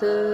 the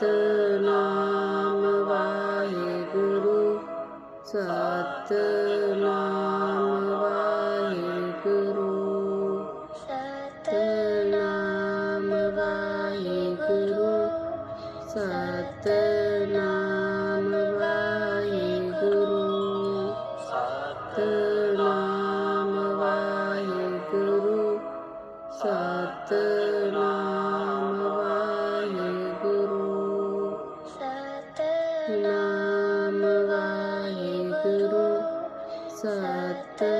the 色的。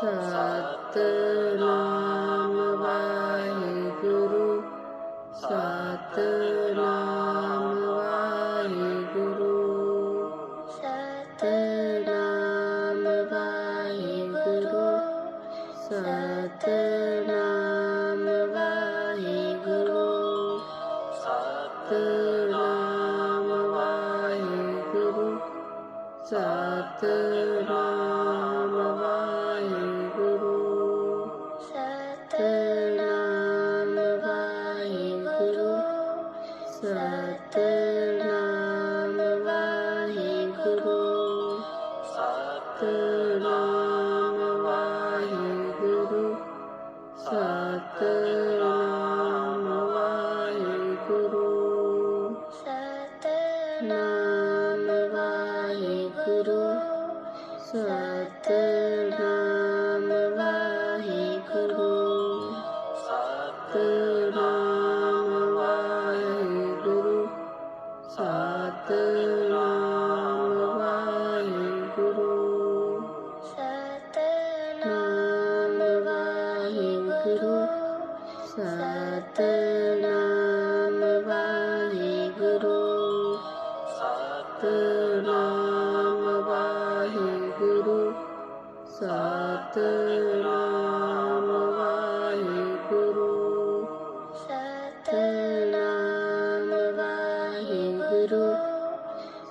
Satna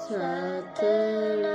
ta ta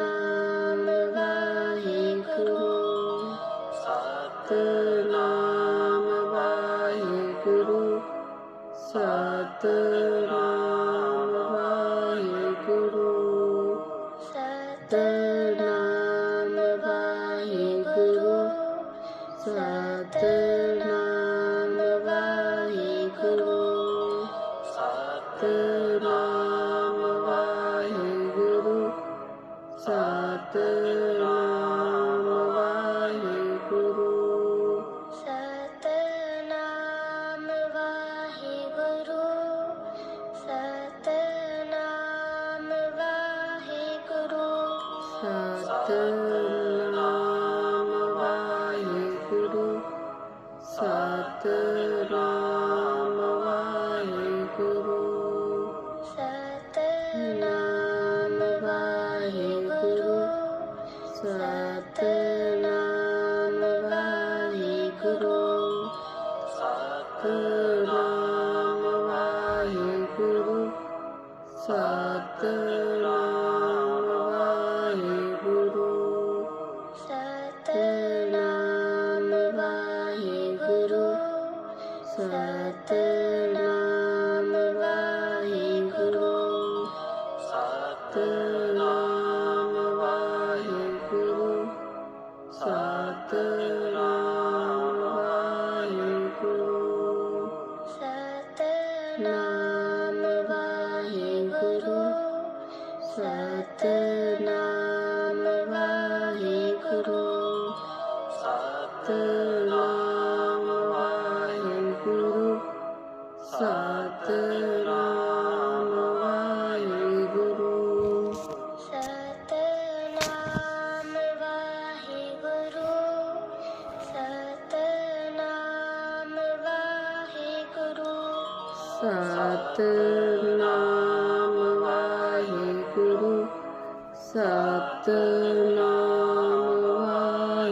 Satnam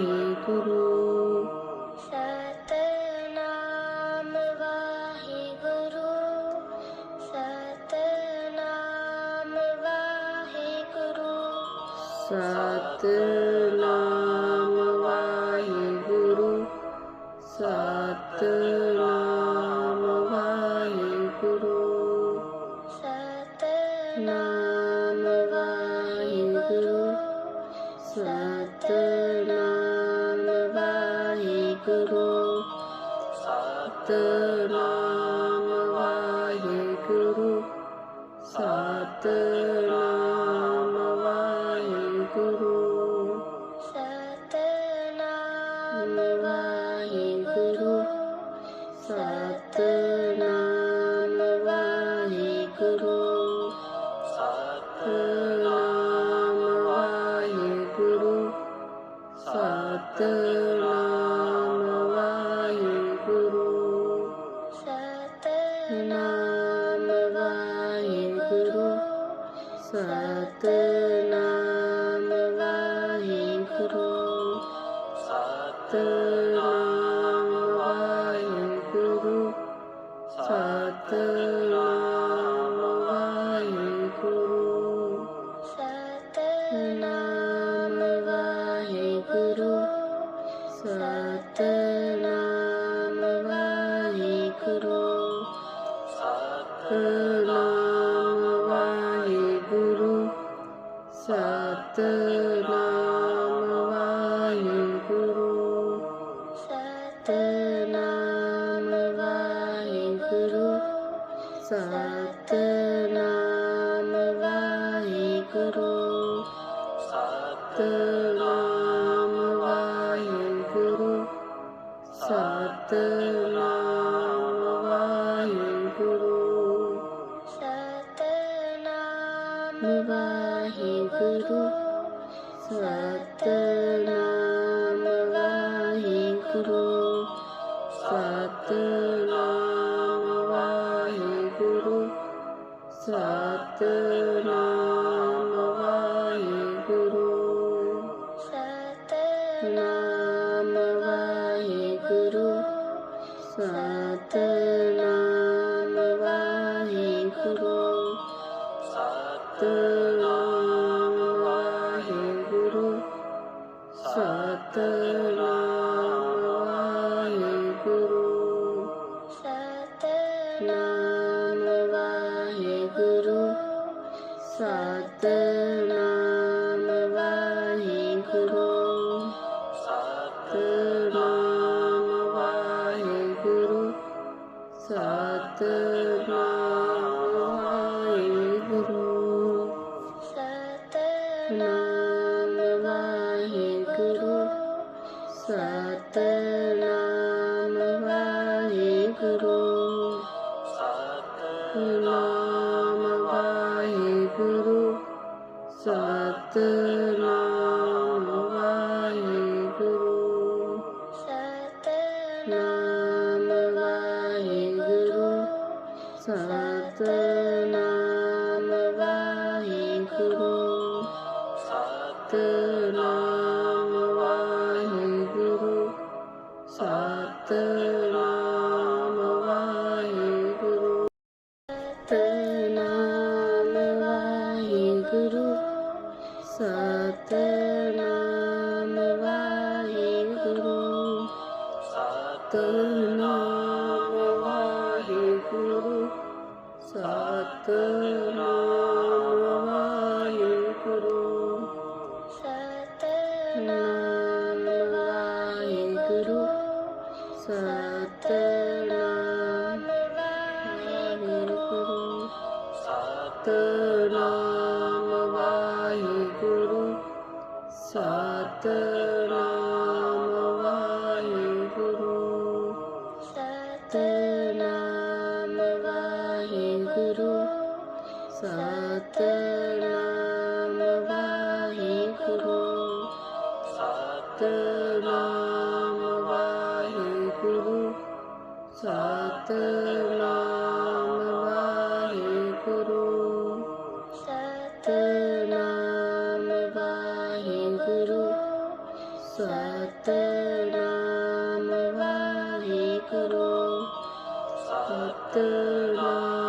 Waheguru guru, the Lord. ਨਾਮ ਵਾਹਿਗੁਰੂ ਸਤਿ the Satnam Waheguru ಸತ್ಯನಾ Guru Satnam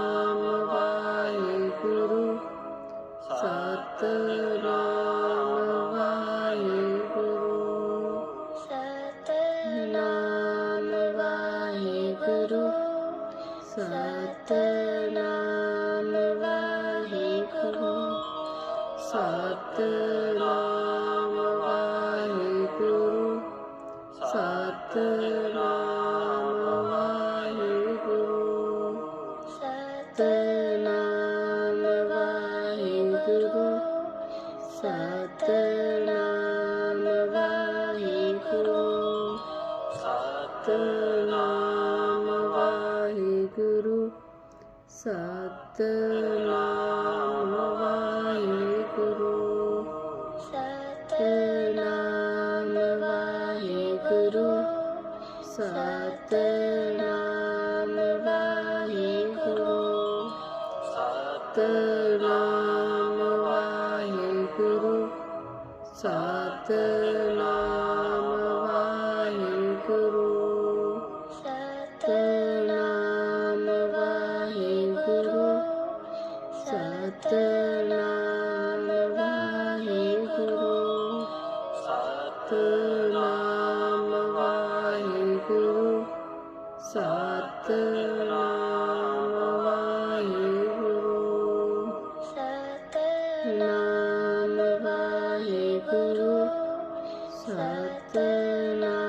Tantã. to the night.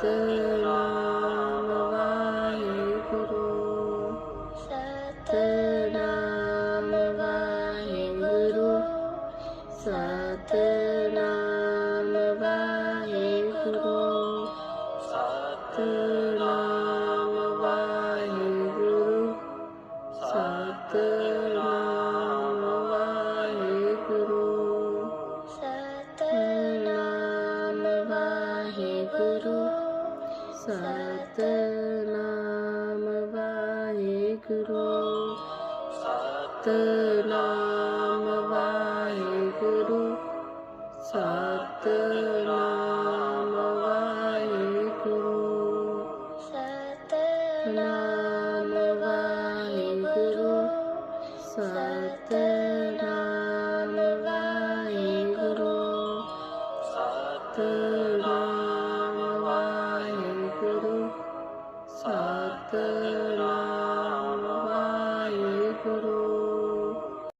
的呢？Sadhguru. Sadhguru.